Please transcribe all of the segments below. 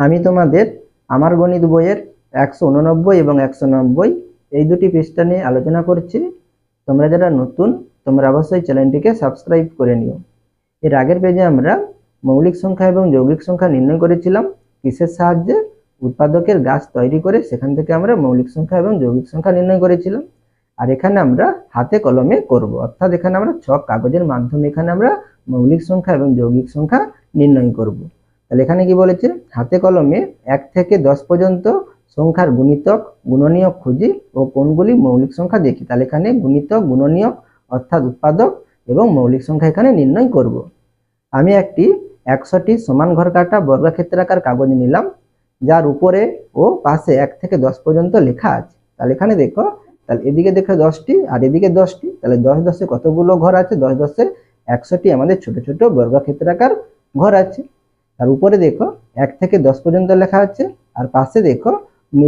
আমি তোমাদের আমার গণিত বইয়ের একশো উননব্বই এবং একশো নব্বই এই দুটি পৃষ্ঠা নিয়ে আলোচনা করছি। তোমরা যারা নতুন, তোমরা অবশ্যই চ্যানেলটিকে সাবস্ক্রাইব করে নিও। এর আগের পেজে আমরা মৌলিক সংখ্যা এবং যৌগিক সংখ্যা নির্ণয় করেছিলাম। কিসের সাহায্যে? উৎপাদকের গাছ তৈরি করে সেখান থেকে আমরা মৌলিক সংখ্যা এবং যৌগিক সংখ্যা নির্ণয় করেছিলাম। আর এখানে আমরা হাতে কলমে করব। অর্থাৎ এখানে আমরা ছক কাগজের মাধ্যমে এখানে আমরা মৌলিক সংখ্যা এবং যৌগিক সংখ্যা নির্ণয় করব। তাহলে এখানে কি বলেছে হাতে কলমে এক থেকে দশ পর্যন্ত সংখ্যার গুণিতক, গুণনীয়ক খুঁজি ও কোনগুলি মৌলিক সংখ্যা দেখি। তাহলে এখানে গুণিতক, গুণনীয়ক অর্থাৎ উৎপাদক এবং মৌলিক সংখ্যা এখানে নির্ণয় করব। আমি একটি একশোটি সমান ঘর কাটা বর্গক্ষেত্রাকার কাগজ নিলাম, যার উপরে ও পাশে এক থেকে দশ পর্যন্ত লেখা আছে। তাহলে এখানে দেখো, তাহলে এদিকে দেখো দশটি আর এদিকে দশটি। তাহলে দশ দশে কতগুলো ঘর আছে? দশ দশে একশোটি আমাদের ছোট ছোট বর্গক্ষেত্রাকার ঘর আছে। তার উপরে দেখো এক থেকে দশ পর্যন্ত লেখা আছে আর পাশে দেখো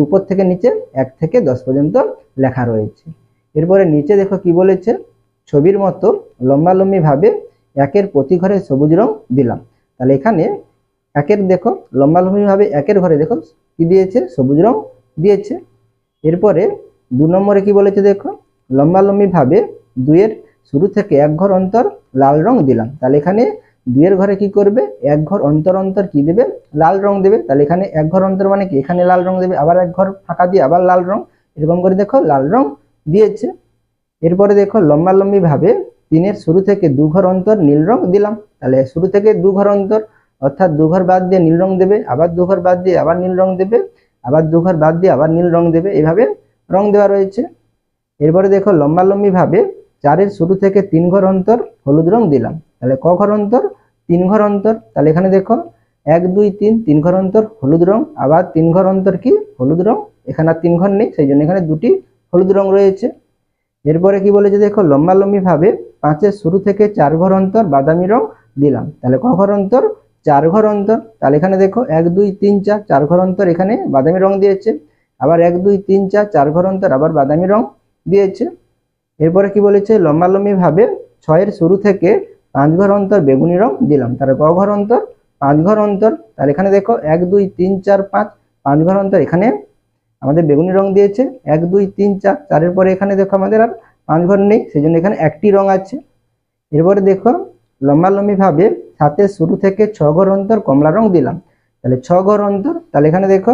উপর থেকে নিচে এক থেকে দশ পর্যন্ত লেখা রয়েছে। এরপরে নিচে দেখো কি বলেছে? ছবির মতো লম্বালম্বি ভাবে একের প্রতি ঘরে সবুজ রং দিলাম। তাহলে এখানে একের দেখো লম্বালম্বি ভাবে একের ঘরে দেখো কি দিয়েছে? সবুজ রং দিয়েছে। এরপরে দু নম্বরে কি বলেছে দেখো? লম্বালম্বি ভাবে দুইয়ের শুরু থেকে এক ঘর অন্তর লাল রং দিলাম। তাহলে এখানে দুইয়ের ঘরে কি করবে? এক ঘর অন্তর অন্তর কি দেবে? লাল রং দেবে। তাহলে এখানে এক ঘর অন্তর মানে কি? এখানে লাল রং দেবে, আবার এক ঘর ফাঁকা দিয়ে আবার লাল রং। এরকম করে দেখো লাল রং দিয়েছে। এরপরে দেখো লম্বালম্বি ভাবে তিনের শুরু থেকে দু ঘর অন্তর নীল রং দিলাম। তাহলে শুরু থেকে দু ঘর অন্তর, অর্থাৎ দু ঘর বাদ দিয়ে নীল রং দেবে, আবার দু ঘর বাদ দিয়ে আবার নীল রং দেবে, আবার দু ঘর বাদ দিয়ে আবার নীল রং দেবে। এভাবে রং দেওয়া রয়েছে। এরপরে দেখো লম্বালম্বি ভাবে চারের শুরু থেকে তিন ঘর অন্তর হলুদ রং দিলাম। তাহলে ক ঘর অন্তর? তিন ঘর অন্তর। তাহলে এখানে দেখো, এক, দুই, তিন তিন ঘর অন্তর, হলুদ রং। আবার তিন ঘর অন্তর কি? হলুদ রং। এখানে আর তিন ঘর নেই, সেই জন্য এখানে দুটি হলুদ রং রয়েছে। এরপরে কি বলেছে দেখো লম্বালম্বি ভাবে পাঁচের শুরু থেকে চার ঘর অন্তর বাদামি রং দিলাম। তাহলে ক ঘর অন্তর? চার ঘর অন্তর। তাহলে এখানে দেখো, এক, দুই, তিন, চার চার ঘর অন্তর এখানে বাদামি রং দিয়েছে। আবার এক, দুই, তিন, চার চার ঘর অন্তর আবার বাদামি রং দিয়েছে। এরপরে কি বলেছে লম্বালম্বি ভাবে ছয়ের শুরু থেকে পাঁচ ঘর অন্তর বেগুনি রং দিলাম। ক ঘর অন্তর পাঁচ ঘর অন্তর। তাহলে এখানে দেখো, এক, দুই, তিন, চার, পাঁচ। পাঁচ ঘর অন্তর এখানে আমাদের বেগুনি রং দিয়েছে। এক, দুই, তিন, চার। চারের পরে এখানে দেখো আমাদের আর পাঁচ ঘর নেই সেই জন্য এখানে একটি রং আছে। এরপরে দেখো লম্বালম্বি ভাবে সাতের শুরু থেকে ছ ঘর অন্তর কমলা রং দিলাম। তাহলে ছ ঘর অন্তর, তাহলে এখানে দেখো,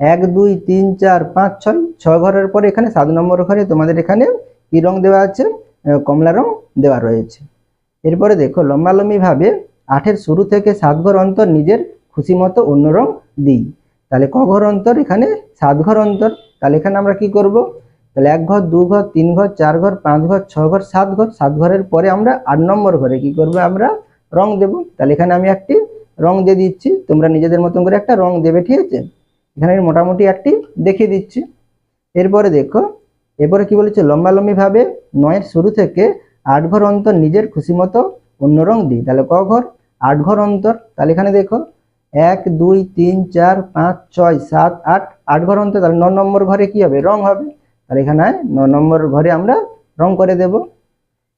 এক, দুই, তিন, চার, পাঁচ, ছয়। ছ ঘরের পরে এখানে সাত নম্বর ঘরে তোমাদের এখানে কি রং দেওয়া আছে? কমলা রং দেওয়া রয়েছে। এরপরে দেখো লম্বালম্বি ভাবে আটের শুরু থেকে সাত ঘর অন্তর নিজের খুশি মতো অন্য রং দিই। তাহলে ক ঘর অন্তর? এখানে সাত ঘর অন্তর। তাহলে এখানে আমরা কি করব? তাহলে এক ঘর, দু ঘর, তিন ঘর, চার ঘর, পাঁচ ঘর, ছ ঘর, সাত ঘর। সাত ঘরের পরে আমরা আট নম্বর ঘরে কি করব? আমরা রং দেব। তাহলে এখানে আমি একটি রং দিয়ে দিচ্ছি। তোমরা নিজেদের মতন করে একটা রং দেবে, ঠিক আছে? এখানে মোটামুটি একটি দেখিয়ে দিচ্ছি। এরপরে দেখো, এরপরে কি বলেছে? লম্বালম্বি ভাবে নয়ের শুরু থেকে আট ঘর অন্তর নিজের খুশি মতো অন্য রং দিই। তাহলে ক ঘর? আট ঘর অন্তর। তাহলে এখানে দেখো, এক, দুই, তিন, চার, পাঁচ, ছয়, সাত, আট। আট ঘর অন্তর, তাহলে ন নম্বর ঘরে কি হবে? রং হবে। তাহলে এখানে ন নম্বর ঘরে আমরা রং করে দেব।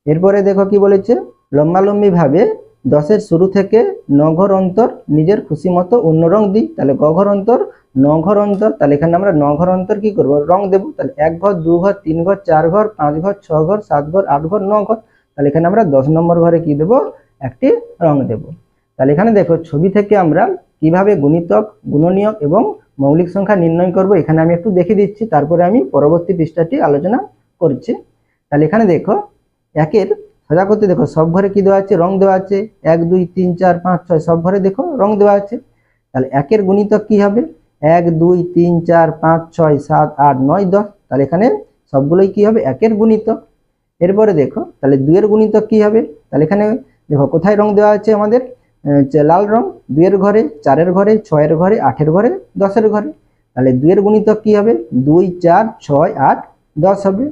এরপরে দেখো কি বলেছে? লম্বালম্বি ভাবে দশের শুরু থেকে ন ঘর অন্তর নিজের খুশি মতো অন্য রং দিই, তাহলে গঘর অন্তর, ন ঘর অন্তর, তাহলে এখানে আমরা ন ঘর অন্তর কি করব? রং দেবো। তাহলে এক ঘর, দু ঘর, তিন ঘর, চার ঘর, পাঁচ ঘর, ছ ঘর, সাত ঘর, আট ঘর, ন ঘর, তাহলে এখানে আমরা দশ নম্বর ঘরে কি দেব? একটি রং দেব। তাহলে এখানে দেখো, ছবি থেকে আমরা কীভাবে গুণিতক, গুণনীয়ক এবং মৌলিক সংখ্যা নির্ণয় করব, এখানে আমি একটু দেখে দিচ্ছি, তারপরে আমি পরবর্তী পৃষ্ঠাটি আলোচনা করছি। তাহলে এখানে দেখো, একের সোজা করতে দেখো, সব ঘরে কি দেওয়া আছে? রং দেওয়া আছে। এক, দুই, তিন, চার, পাঁচ, ছয়, সব ঘরে দেখো, রং দেওয়া আছে। তাহলে একের গুণিতক কি হবে? এক, দুই, তিন, চার, পাঁচ, ছয়, সাত, আট, নয়, দশ। তাহলে এখানে সবগুলোই কি হবে? একের গুণিতক। এরপরে দেখো, তাহলে দুইয়ের গুণিতক কি হবে? তাহলে এখানে দেখো, কোথায় রং দেওয়া আছে আমাদের? লাল রং, দুইয়ের ঘরে, চারের ঘরে, ছয়ের ঘরে, আটের ঘরে, দশের ঘরে। তাহলে দুইয়ের গুণিতক কি হবে? দুই, চার, ছয়, আট, দশ হবে।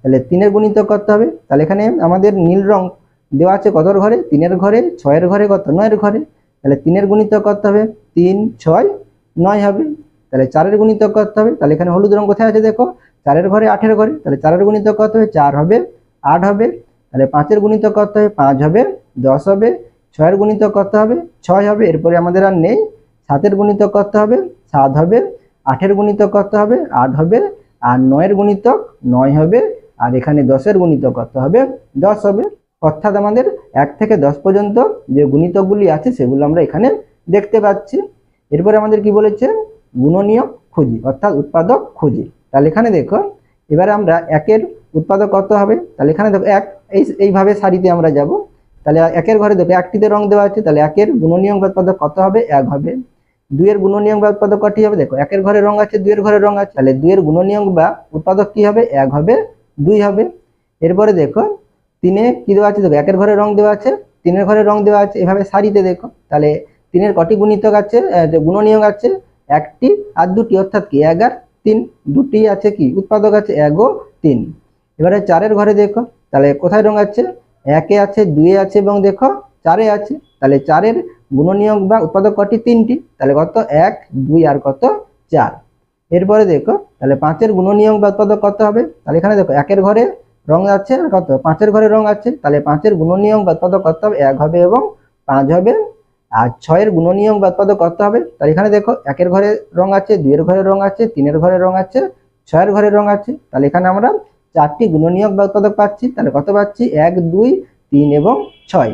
তাহলে তিনের গুণিতক করতে হবে। তাহলে এখানে আমাদের নীল রং দেওয়া আছে কতর ঘরে? তিনের ঘরে, ছয়ের ঘরে কত? নয়ের ঘরে। তাহলে তিনের গুণিতক করতে হবে। তিন, ছয়, নয় হবে। তাহলে চারের গুণিতক করতে হবে। তাহলে এখানে হলুদ রং কোথায় আছে দেখো? চারের ঘরে আঠের ঘরে। তাহলে চারের গুণিতক করতে হবে। চার হবে, আট হবে। তাহলে পাঁচের গুণিতক করতে হবে। পাঁচ হবে, দশ হবে। ছয়ের গুণিতক করতে হবে। ছয় হবে। এরপরে আমাদের আর নেই। সাতের গুণিতক করতে হবে। সাত হবে। আটের গুণিতক করতে হবে। আট হবে। আর নয়ের গুণিতক নয় হবে। আর এখানে দশের গুণিতক কত হবে। দশ হবে। অর্থাৎ আমাদের এক থেকে দশ পর্যন্ত যে গুণিতকগুলি আছে, সেগুলো আমরা এখানে দেখতে পাচ্ছি। এরপরে আমাদের কি বলেছে? গুণনীয়ক খুঁজি, অর্থাৎ উৎপাদক খুঁজি। তাহলে এখানে দেখো, এবারে আমরা একের উৎপাদক কত হবে। তাহলে এখানে দেখো, এক, এই, এইভাবে সারিতে আমরা যাব। তাহলে একের ঘরে দেখো, একটিতে রং দেওয়া আছে তাহলে একের গুণনীয়ক বা উৎপাদক কত হবে? এক হবে। দুইয়ের গুণনীয়ক বা উৎপাদক কটি হবে? দেখো, একের ঘরে রং আছে, দুইয়ের ঘরে রং আছে। তাহলে দুইয়ের গুণনীয়ক বা উৎপাদক কি হবে? এক হবে। দুই হবে। এরপরে দেখো, তিনে কি দেওয়া আছে? দেখো, একের ঘরে রং দেওয়া আছে, তিনের ঘরে রং দেওয়া আছে। এভাবে সারিতে দেখো, তাহলে তিনের কটি গুণিতক আছে গুণনীয়ক আছে, একটি আর দুটি, অর্থাৎ কি এক আর তিন, দুটি আছে কি? উৎপাদক আছে এক তিন। এবারে চারের ঘরে দেখো, তাহলে কোথায় রং আছে? একে আছে, দুয়ে আছে, এবং দেখো, চারে আছে। তাহলে চারের গুণনীয়ক বা উৎপাদক কটি? তিনটি। তাহলে কত? এক, দুই, আর কত? চার। এরপরে দেখো, তাহলে পাঁচের গুণনীয়ক বা উৎপাদক কত হবে? তাহলে এখানে দেখো, একের ঘরে রং আছে আর কত? পাঁচের ঘরে রং আছে। তাহলে পাঁচের গুণনীয়ক বা উৎপাদক কত হবে? এক হবে এবং পাঁচ হবে। আর ছয়ের গুণনীয়ক বা উৎপাদক কত হবে? তাহলে এখানে দেখো, একের ঘরে রং আছে, দুইয়ের ঘরে রং আছে, তিনের ঘরে রং আছে, ছয়ের ঘরে রং আছে। তাহলে এখানে আমরা চারটি গুণনীয়ক বা উৎপাদক পাচ্ছি। তাহলে কত পাচ্ছি? এক, দুই, তিন এবং ছয়।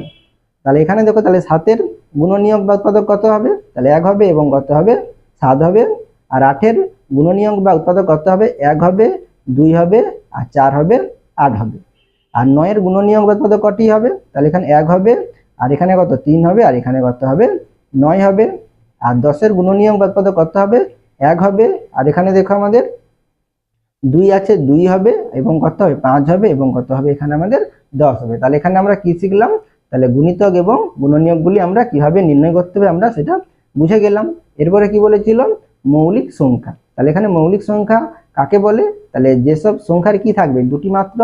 তাহলে এখানে দেখো, তাহলে সাতের গুণনীয়ক বা উৎপাদক কত হবে? তাহলে এক হবে এবং কত হবে? সাত হবে। আর আটের গুণনীয়ক বা উৎপাদক কত হবে? এক হবে, দুই হবে, আর চার হবে, আট হবে। আর নয়ের গুণনীয়ক বা উৎপাদক কটি হবে? তাহলে এখানে এক হবে, আর এখানে কত? তিন হবে, আর এখানে কত হবে? নয় হবে। আর দশের গুণনীয়ক বা উৎপাদক কত হবে? এক হবে। আর এখানে দেখো আমাদের দুই আছে, দুই হবে, এবং কত হবে? পাঁচ হবে, এবং কত হবে? এখানে আমাদের দশ হবে। তাহলে এখানে আমরা কি শিখলাম? তাহলে গুণিতক এবং গুণনীয়কগুলি আমরা কীভাবে নির্ণয় করতে হবে আমরা সেটা বুঝে গেলাম। এরপরে কি বলেছিল? মৌলিক সংখ্যা। তাহলে এখানে মৌলিক সংখ্যা কাকে বলে? তাহলে যেসব সংখ্যার কি থাকবে? দুটি মাত্র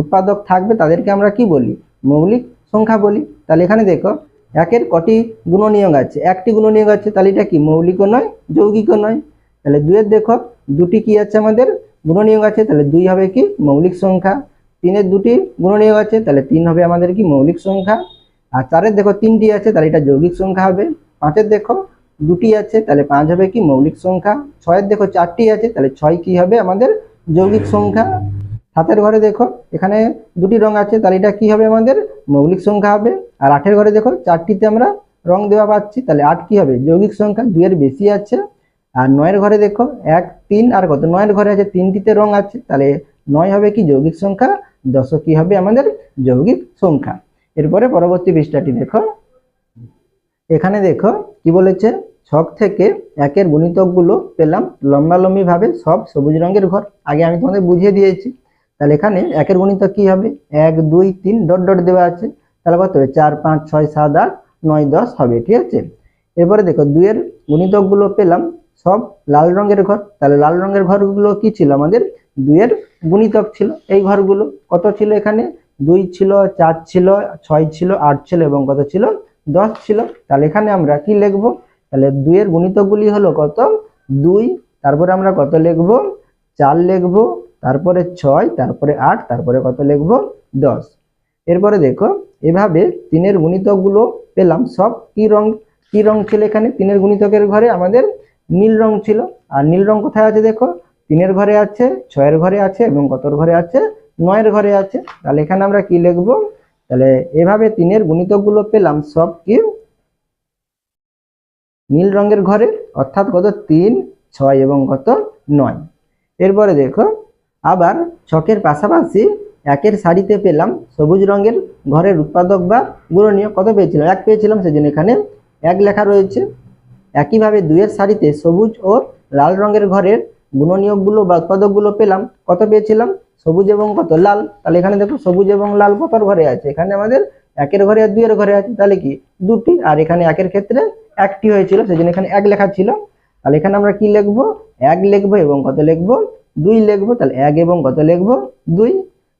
উৎপাদক থাকবে, তাদেরকে আমরা কি বলি? মৌলিক সংখ্যা বলি। তাহলে এখানে দেখো, একের কটি গুণনীয়ক আছে। একটি গুণনীয়ক আছে, তাহলে এটা কি? মৌলিকও নয়, যৌগিকও নয়। তাহলে দুয়ের দেখো, দুটি কি আছে আমাদের? গুণনীয়ক আছে, তাহলে দুই হবে কি? মৌলিক সংখ্যা। তিনের দুটি গুণনীয়ক আছে, তাহলে তিন হবে আমাদের কি? মৌলিক সংখ্যা। আর চারের দেখো, তিনটি আছে, তাহলে এটা যৌগিক সংখ্যা হবে। পাঁচের দেখো দুটি আছে, তাহলে পাঁচ হবে কি? মৌলিক সংখ্যা ছয়ের দেখো চারটি আছে, তাহলে ছয় কি হবে আমাদের? যৌগিক সংখ্যা। সাতের ঘরে দেখো, এখানে দুটি রং আছে, তাহলে এটা কি হবে আমাদের? মৌলিক সংখ্যা হবে। আর আটের ঘরে দেখো, চারটিতে আমরা রং দেওয়া পাচ্ছি, তাহলে আট কি হবে? যৌগিক সংখ্যা দুইয়ের বেশি আছে। আর নয়ের ঘরে দেখো, এক, তিন, আর কত? নয়ের ঘরে আছে, তিনটিতে রং আছে, তাহলে নয় হবে কি? যৌগিক সংখ্যা দশ কি হবে আমাদের? যৌগিক সংখ্যা। এরপরে পরবর্তী পৃষ্ঠাটি দেখো। এখানে দেখো কি বলেছে? ছক থেকে একের গুণিতকগুলো পেলাম লম্বালম্বি ভাবে সব সবুজ রঙের ঘর। আগে আমি তোমাদের বুঝিয়ে দিয়েছি। তাহলে এখানে একের গুণিতক কি হবে? এক, দুই, তিন ডট ডট দেওয়া আছে। তাহলে কত হবে? চার, পাঁচ, ছয়, সাত, আট, নয়, দশ হবে, ঠিক আছে? এরপরে দেখো, দুইয়ের গুণিতকগুলো পেলাম সব লাল রঙের ঘর। তাহলে লাল রঙের ঘরগুলো কি ছিল আমাদের? দুইয়ের গুণিতক ছিল। এই ঘরগুলো কত ছিল এখানে? দুই ছিল, চার ছিল, ছয় ছিল, আট ছিল এবং কত ছিল? দশ ছিল, তাহলে এখানে আমরা কি লিখব? তাহলে দুইয়ের গুণিতকগুলি হলো কত? দুই, তারপরে আমরা কত লিখব? চার লিখব, তারপরে ছয়, তারপরে আট, তারপরে কত লিখব? দশ। এরপরে দেখো, এভাবে তিনের গুণিতকগুলো পেলাম, সব কি রং কি রং ছিল এখানে? তিনের গুণিতকের ঘরে আমাদের নীল রং ছিল, আর নীল রং কোথায় আছে দেখো? তিনের ঘরে আছে, ছয়ের ঘরে আছে, এবং কতর ঘরে আছে? নয়ের ঘরে আছে। তাহলে এখানে আমরা কি লিখব? তাহলে এভাবে তিনের গুণিতকগুলো পেলাম সব কি? নীল রঙের ঘরে, অর্থাৎ কত? তিন, ছয় এবং কত? নয়। এরপরে দেখো, আবার ছকের পাশাপাশি একের সারিতে পেলাম সবুজ রঙের ঘরের উৎপাদক বা গুণনীয় কত পেয়েছিলাম? এক পেয়েছিলাম, সেজন্য এখানে এক লেখা রয়েছে। একইভাবে দুইয়ের সারিতে সবুজ ও লাল রঙের ঘরের গুণনীয়কগুলো বা উৎপাদকগুলো পেলাম, কত পেয়েছিলাম? সবুজ এবং কত? লাল। তাহলে এখানে দেখো সবুজ এবং লাল কতর ঘরে আছে? এখানে আমাদের একের ঘরে আর দুইয়ের ঘরে আছে, তাহলে কি? দুটি। আর এখানে একের ক্ষেত্রে একটি হয়েছিল, সেজন্য এখানে এক লেখা ছিল। তাহলে এখানে আমরা কি লিখব? এক লিখব এবং কত লিখব? দুই লিখব। তাহলে এক এবং কত লিখব? দুই।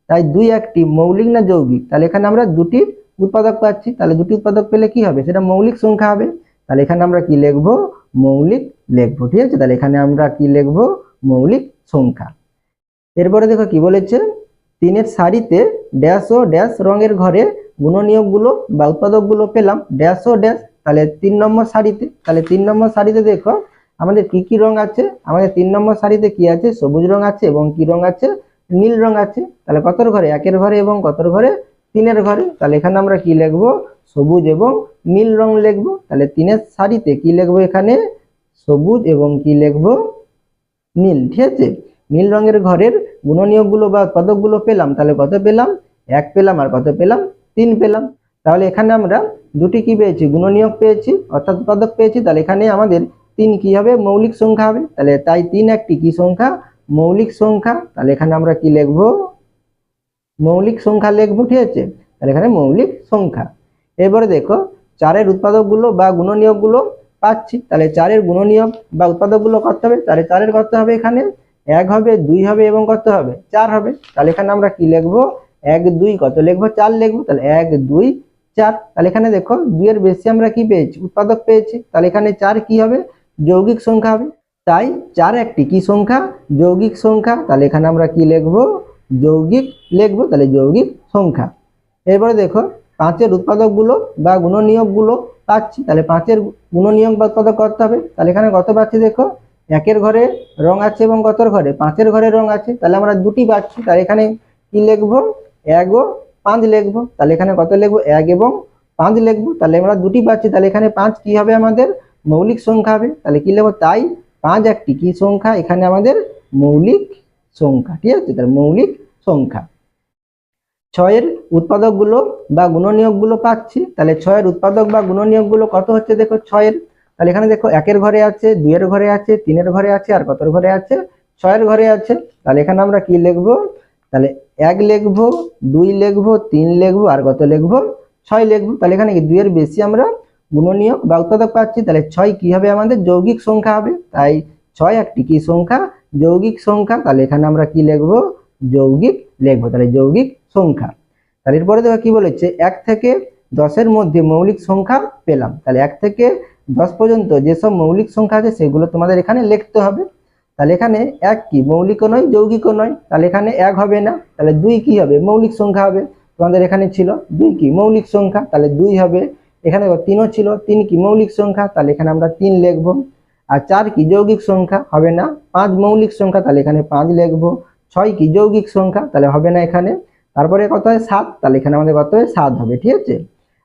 তাই দুই একটি মৌলিক না যৌগিক? তাহলে এখানে আমরা দুটি উৎপাদক পাচ্ছি। তাহলে দুটি উৎপাদক পেলে কি হবে? সেটা মৌলিক সংখ্যা হবে। তাহলে এখানে আমরা কি লিখব? মৌলিক লিখব, ঠিক আছে? তাহলে এখানে আমরা কি লিখব? মৌলিক সংখ্যা। এরপরে দেখো কি বলেছে? তিনের সারিতে ড্যাশ ও ড্যাশ রঙের ঘরে গুণনীয়কগুলো বা উৎপাদকগুলো পেলাম। ড্যাশ ও ড্যাশ তাহলে তিন নম্বর শাড়িতে তাহলে তিন নম্বর শাড়িতে দেখো, আমাদের কি কি রং আছে? আমাদের তিন নম্বর শাড়িতে কি আছে? সবুজ রং আছে এবং কি রং আছে? নীল রং আছে। তাহলে কতর ঘরে? একের ঘরে এবং কতর ঘরে? তিনের ঘরে। তাহলে এখানে আমরা কি লিখব? সবুজ এবং নীল রং লিখব। তাহলে তিনের শাড়িতে কি লিখব এখানে? সবুজ এবং কি লিখব? নীল, ঠিক আছে? নীল রঙের ঘরের গুণনীয়কগুলো বা উৎপাদকগুলো পেলাম, তাহলে কত পেলাম? এক পেলাম, আর কত পেলাম? তিন পেলাম। তাহলে এখানে আমরা দুটি কি পেয়েছি? গুণনীয়ক পেয়েছি, অর্থাৎ উৎপাদক পেয়েছি। তাহলে এখানে আমাদের তিন কি হবে? মৌলিক সংখ্যা হবে। তাহলে তাই তিন একটি কি সংখ্যা? মৌলিক সংখ্যা। তাহলে এখানে আমরা কি লিখব? মৌলিক সংখ্যা লিখব, ঠিক আছে? তাহলে এখানে মৌলিক সংখ্যা। এবারে দেখো, চারের উৎপাদকগুলো বা গুণনীয়কগুলো পাচ্ছি। তাহলে চারের গুণনীয়ক বা উৎপাদকগুলো করতে হবে? তাহলে চারের করতে হবে এখানে? এক হবে, দুই হবে এবং কত হবে? চার হবে। তাহলে এখানে আমরা কি লিখব? এক, দুই, কত লিখব? চার লিখব। তাহলে এক, দুই, চার। তাহলে এখানে দেখো, দুইয়ের বেশি আমরা কি পেয়েছি? উৎপাদক পেয়েছি। তাহলে এখানে চার কি হবে? যৌগিক সংখ্যা হবে। তাই চার একটি কি সংখ্যা? যৌগিক সংখ্যা। তাহলে এখানে আমরা কি লিখব? যৌগিক লিখব। তাহলে যৌগিক সংখ্যা। এরপরে দেখো পাঁচের উৎপাদকগুলো বা গুণনীয়কগুলো পাচ্ছি, তাহলে পাঁচের গুণনীয়ক বা উৎপাদক করতে হবে। তাহলে এখানে কত পাচ্ছি দেখো? একের ঘরে রং আছে এবং কতর ঘরে? পাঁচের ঘরে রং আছে, তাহলে আমরা দুটি পাচ্ছি। তাহলে এখানে কি লিখব? এক ও পাঁচ লিখব। তাহলে এখানে কত লিখব? এক এবং পাঁচ লিখব। তাহলে আমরা দুটি পাচ্ছি। তাহলে এখানে পাঁচ কি হবে আমাদের? মৌলিক সংখ্যা হবে। তাহলে কি লিখব? তাই পাঁচ একটি। কি সংখ্যা? এখানে আমাদের মৌলিক সংখ্যা। ঠিক আছে? তাহলে মৌলিক সংখ্যা। ছয়ের উৎপাদকগুলো বা গুণনীয়কগুলো পাচ্ছি, তাহলে ছয়ের উৎপাদক বা গুণনীয়কগুলো কত হচ্ছে দেখো ছয়ের? তাহলে এখানে দেখো একের ঘরে আছে, দুইয়ের ঘরে আছে, তিনের ঘরে আছে আর কতর ঘরে আছে? ছয়ের ঘরে আছে। তাহলে এখানে আমরা কি লিখব? তাহলে এক লিখব, দুই লিখব, তিন লিখব আর কত লিখব? ছয় লিখব। তাহলে এখানে কি দুইয়ের বেশি আমরা গুণনীয়ক বা উৎপাদক পাচ্ছি? তাহলে ছয় কি হবে আমাদের? যৌগিক সংখ্যা হবে। তাই ছয় একটি কি সংখ্যা? যৌগিক সংখ্যা। তাহলে এখানে আমরা কি লিখব? যৌগিক লিখব। তাহলে যৌগিক সংখ্যা। তাহলে এরপরে দেখো কি বলেছে? এক থেকে দশের মধ্যে মৌলিক সংখ্যা পেলাম। তাহলে এক থেকে দশ পর্যন্ত যেসব মৌলিক সংখ্যা আছে, সেগুলো তোমাদের এখানে লিখতে হবে। তাহলে এখানে এক কি? মৌলিকও নয়, যৌগিকও নয়। তাহলে এখানে এক হবে না। তাহলে দুই কি হবে? মৌলিক সংখ্যা হবে। তোমাদের এখানে ছিল দুই কি? মৌলিক সংখ্যা। তাহলে দুই হবে। এখানে তিনও ছিল। তিন কি? মৌলিক সংখ্যা। তাহলে এখানে আমরা তিন লিখব। আর চার কি? যৌগিক সংখ্যা হবে না। পাঁচ মৌলিক সংখ্যা। তাহলে এখানে পাঁচ লিখব। ছয় কি? যৌগিক সংখ্যা। তাহলে হবে না এখানে। তারপরে কত হয়? সাত। তাহলে এখানে আমাদের কত হয়? সাত হবে, ঠিক আছে?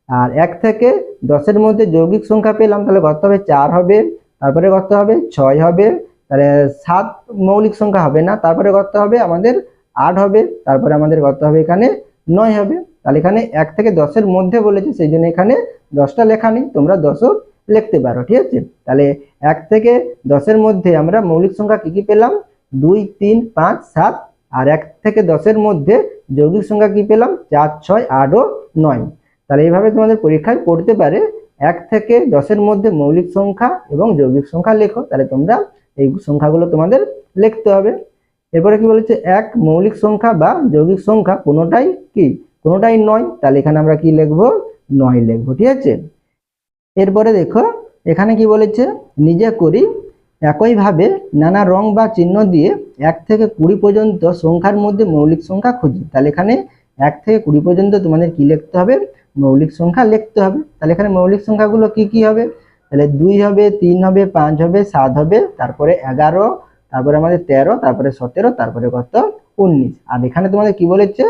আর এক থেকে দশের মধ্যে যৌগিক সংখ্যা পেলাম, তাহলে কত হবে? চার হবে। তারপরে কত হবে? ছয় হবে। তাহলে সাত মৌলিক সংখ্যা হবে না। তারপরে কত হবে? আমাদের আট হবে। তারপরে আমাদের কত হবে? এখানে নয় হবে। তাহলে এখানে এক থেকে দশের মধ্যে বলেছে, সেই জন্য এখানে দশটা লেখা নেই। তোমরা দশও লিখতে পারো, ঠিক আছে? তাহলে এক থেকে দশের মধ্যে আমরা মৌলিক সংখ্যা কি কি পেলাম? দুই, তিন, পাঁচ, সাত আর এক থেকে দশের মধ্যে যৌগিক সংখ্যা কি পেলাম? চার, ছয় আট ও নয়। তাহলে এইভাবে তোমাদের পরীক্ষায় পড়তে পারে এক থেকে দশের মধ্যে মৌলিক সংখ্যা এবং যৌগিক সংখ্যা লেখো, তাহলে তোমরা এই সংখ্যাগুলো তোমাদের লিখতে হবে। এরপরে কি বলেছে? এক মৌলিক সংখ্যা বা যৌগিক সংখ্যা কোনোটাই কি? কোনোটাই নয়। তাহলে এখানে আমরা কি লিখব? নয় লিখব, ঠিক আছে? এরপরে দেখো, এখানে কি বলেছে? নিজে করি একইভাবে নানা রং বা চিহ্ন দিয়ে এক থেকে কুড়ি পর্যন্ত সংখ্যার মধ্যে মৌলিক সংখ্যা খুঁজি। তাহলে এখানে এক থেকে কুড়ি পর্যন্ত তোমাদের কি লিখতে হবে? মৌলিক সংখ্যা লিখতে হবে। তাহলে এখানে মৌলিক সংখ্যাগুলো কি কি হবে? তাহলে দুই হবে, তিন হবে, পাঁচ হবে, সাত হবে, তারপরে এগারো, তারপরে আমাদের তেরো, তারপরে সতেরো, তারপরে কত? উনিশ। আর এখানে তোমাদের কি বলেছে?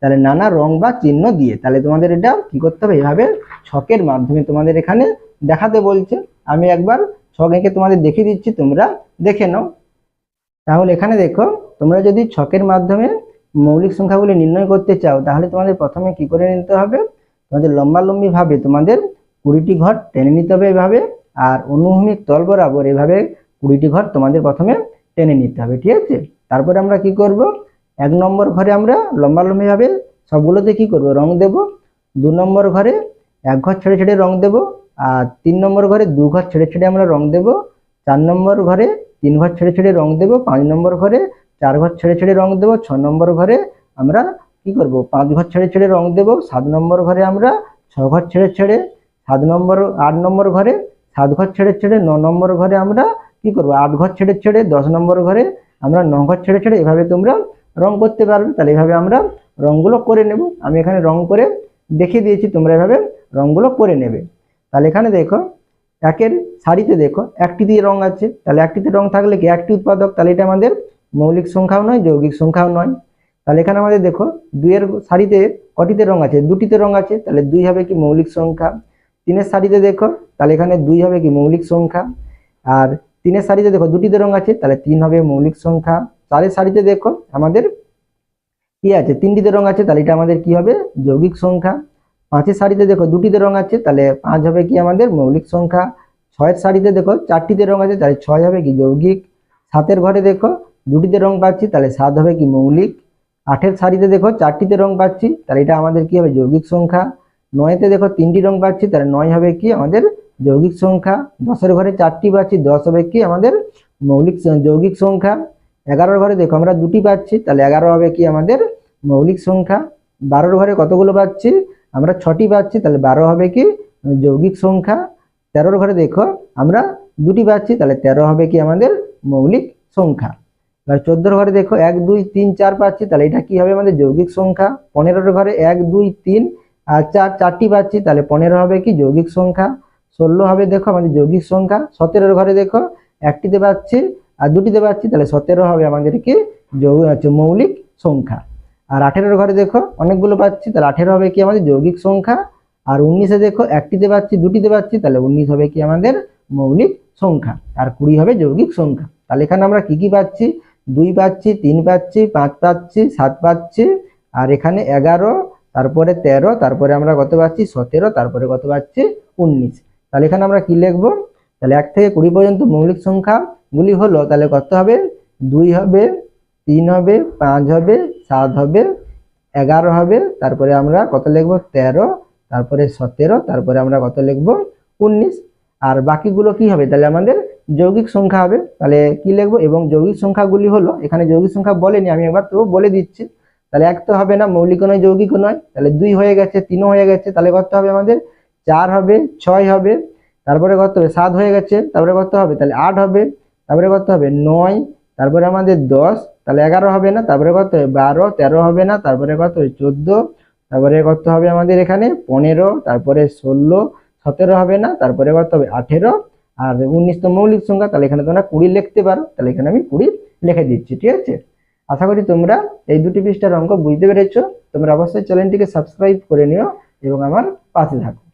তাহলে নানা রং বা চিহ্ন দিয়ে। তাহলে তোমাদের এটা কি করতে হবে? এভাবে ছকের মাধ্যমে তোমাদের এখানে দেখাতে বলছে। আমি একবার ছক এঁকে তোমাদের দেখিয়ে দিচ্ছি, তোমরা দেখে নাও। তাহলে এখানে দেখো, তোমরা যদি ছকের মাধ্যমে মৌলিক সংখ্যাগুলি নির্ণয় করতে চাও, তাহলে তোমাদের প্রথমে কি করে নিতে হবে? তোমাদের লম্বালম্বি ভাবে তোমাদের কুড়িটি ঘর টেনে নিতে হবে এভাবে, আর অনুভূমিক তল বরাবর এভাবে কুড়িটি ঘর তোমাদের প্রথমে টেনে নিতে হবে, ঠিক আছে? তারপরে আমরা কি করব? এক নম্বর ঘরে আমরা লম্বালম্বি ভাবে সবগুলোতে কি করব? রং দেব। দু নম্বর ঘরে এক ঘর ছেড়ে ছেড়ে রং দেব। আর তিন নম্বর ঘরে দু ঘর ছেড়ে ছেড়ে আমরা রং দেব। চার নম্বর ঘরে তিন ঘর ছেড়ে ছেড়ে রং দেব। পাঁচ নম্বর ঘরে চার ঘর ছেড়ে ছেড়ে রং দেব। ছ নম্বর ঘরে আমরা কি করব? পাঁচ ঘর ছেড়ে ছেড়ে রং দেব। সাত নম্বর ঘরে আমরা ছ ঘর ছেড়ে ছেড়ে সাত নম্বর, আট নম্বর ঘরে সাত ঘর ছেড়ে ছেড়ে ন নম্বর ঘরে আমরা কি করব? আট ঘর ছেড়ে ছেড়ে দশ নম্বর ঘরে আমরা ন ঘর ছেড়ে ছেড়ে এভাবে তোমরা রং করতে পারবে। তাহলে এভাবে আমরা রংগুলো করে নেব। আমি এখানে রং করে দেখিয়ে দিয়েছি, তোমরা এভাবে রংগুলো করে নেবে। তাহলে এখানে দেখো, একের সারিতে দেখো একটিতে রং আছে। তাহলে একটিতে রং থাকলে কি? একটি উৎপাদক। তাহলে এটা আমাদের মৌলিক সংখ্যাও নয়, যৌগিক সংখ্যাও নয়। তাহলে এখানে আমাদের দেখো, দুইয়ের সারিতে কটিতে রং আছে, দুটিতে রং আছে, তাহলে দুই হবে কি মৌলিক সংখ্যা। তিনের সারিতে দেখো, তাহলে এখানে দুই হবে কি মৌলিক সংখ্যা। আর তিনের সারিতে দেখো, দুটিতে রং আছে, তাহলে তিন হবে মৌলিক সংখ্যা। চারের সারিতে দেখো, আমাদের কি আছে? তিনটিতে রং আছে, তাহলে এটা আমাদের কি হবে? যৌগিক সংখ্যা। পাঁচের সারিতে দেখো দুটিতে রং আছে, তাহলে পাঁচ হবে কি আমাদের? মৌলিক সংখ্যা। ছয়ের সারিতে দেখো চারটিতে রং আছে, তাহলে ছয় হবে কি যৌগিক। সাতের ঘরে দেখো দুটিতে রং পাচ্ছি, তাহলে সাত হবে কি মৌলিক। আটের সারিতে দেখো চারটিতে রং পাচ্ছি, তাহলে এটা আমাদের কি হবে? যৌগিক সংখ্যা। নয়তে দেখো তিনটি রং পাচ্ছি, তাহলে নয় হবে কি আমাদের যৌগিক সংখ্যা। দশের ঘরে চারটি পাচ্ছি, দশ হবে কি আমাদের মৌলিক যৌগিক সংখ্যা। এগারোর ঘরে দেখো আমরা দুটি পাচ্ছি, তাহলে এগারো হবে কি আমাদের মৌলিক সংখ্যা। বারোর ঘরে কতগুলো পাচ্ছি? আমরা ছটি পাচ্ছি, তাহলে বারো হবে কি? যৌগিক সংখ্যা, তেরোর ঘরে দেখো, আমরা দুটি পাচ্ছি, তাহলে তেরো হবে কি আমাদের মৌলিক সংখ্যা। এবার চোদ্দোর ঘরে দেখো, এক, দুই, তিন, চার পাচ্ছি, তাহলে এটা কি হবে আমাদের যৌগিক সংখ্যা? পনেরোর ঘরে এক, দুই, তিন, আর চার, চারটি পাচ্ছি, তাহলে পনেরো হবে কি যৌগিক সংখ্যা? ষোলো হবে দেখো আমাদের যৌগিক সংখ্যা, সতেরোর ঘরে দেখো, একটিতে পাচ্ছি, আর দুটিতে পাচ্ছি, তাহলে সতেরো হবে আমাদের কি যৌ মৌলিক সংখ্যা। আর আঠেরোর ঘরে দেখো অনেকগুলো পাচ্ছি, তাহলে আঠেরো হবে কি আমাদের যৌগিক সংখ্যা? আর উনিশে দেখো একটিতে পাচ্ছি, দুটিতে পাচ্ছি, তাহলে উনিশ হবে কি আমাদের মৌলিক সংখ্যা। আর কুড়ি হবে যৌগিক সংখ্যা। তাহলে এখানে আমরা কি কি পাচ্ছি? দুই পাচ্ছি, তিন পাচ্ছি, পাঁচ পাচ্ছি, সাত পাচ্ছি, আর এখানে এগারো, তারপরে তেরো, তারপরে আমরা কত পাচ্ছি? সতেরো, তারপরে কত পাচ্ছি? উনিশ। তাহলে এখানে আমরা কি লিখব? তাহলে এক থেকে কুড়ি পর্যন্ত মৌলিক সংখ্যাগুলি হলো, তাহলে কত হবে? দুই হবে, তিন হবে, পাঁচ হবে সাত হবে, এগারো হবে, তারপরে আমরা কত লিখব? তেরো, তারপরে সতেরো, তারপরে আমরা কত লিখব? উনিশ। আর বাকিগুলো কি হবে? তাহলে আমাদের যৌগিক সংখ্যা হবে। তাহলে কি লিখব? এবং যৌগিক সংখ্যাগুলি হলো, এখানে যৌগিক সংখ্যা বলেনি, আমি একবার তো বলে দিচ্ছি। তাহলে এক তো হবে না, মৌলিক নয়, যৌগিক নয়। তাহলে দুই হয়ে গেছে তিনও হয়ে গেছে, তাহলে কত হবে আমাদের? চার হবে, ছয় হবে, তারপরে কত হবে? সাত হয়ে গেছে, তারপরে কত হবে? তাহলে আট হবে, তারপরে কত হবে? নয়। তারপরে আমাদের দশ, তাহলে এগারো হবে না, তারপরে কত বারো, তেরো হবে না, তারপরে কত চোদ্দ, তারপরে কত হবে আমাদের এখানে? পনেরো, তারপরে ষোলো, সতেরো হবে না, তারপরে কত হবে? আঠেরো। আর উনিশ তো মৌলিক সংখ্যা, তাহলে এখানে তোমরা কুড়ি লিখতে পারো, তাহলে এখানে আমি কুড়ি লিখে দিচ্ছি, ঠিক আছে? আশা করি তোমরা এই দুটি পৃষ্ঠার অঙ্ক বুঝতে পেরেছ। তোমরা অবশ্যই চ্যানেলটিকে সাবস্ক্রাইব করে নিও এবং আমার পাশে থাকো।